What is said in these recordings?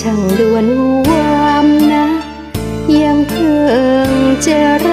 ช่างด่วนวามนะยังเพิ่งจะ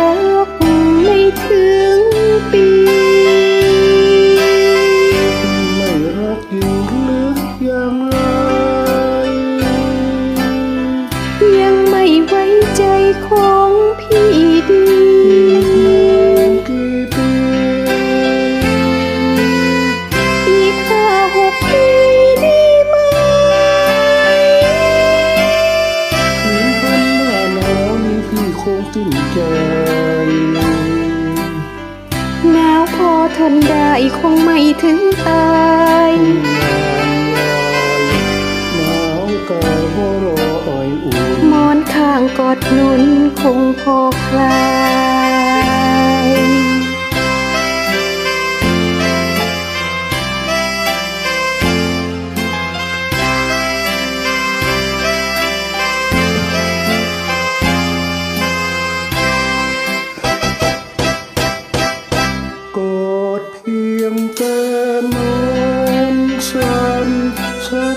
ทนได้คงไม่ถึงตายหนาวกายเพราะรออ่อยอุ่นหมอนข้างกอดหนุนคงพอคลาย จหา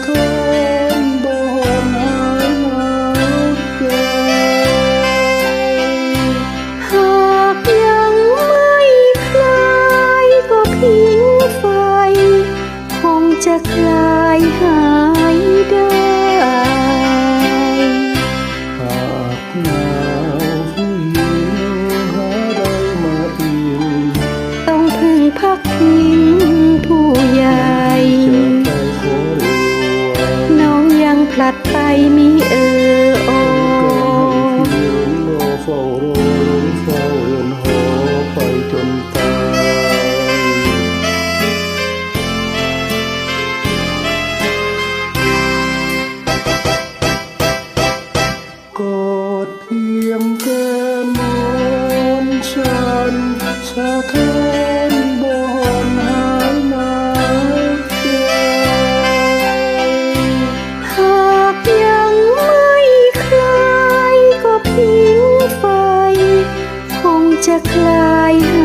กยังไม่คลายก็พิงไฟคงจะคลายหายได้หากหนาวผู้หญิงหาได้มาอิงต้องพึ่งพักพิงผู้ใหญ่จะไปขอ พลัดไปมิเออโอเพียงรอเฝ้ารอเฝ้าเรือนหอไปจนตายกอดเพียงแค่นอนฉันสะท้อน จะคลายหา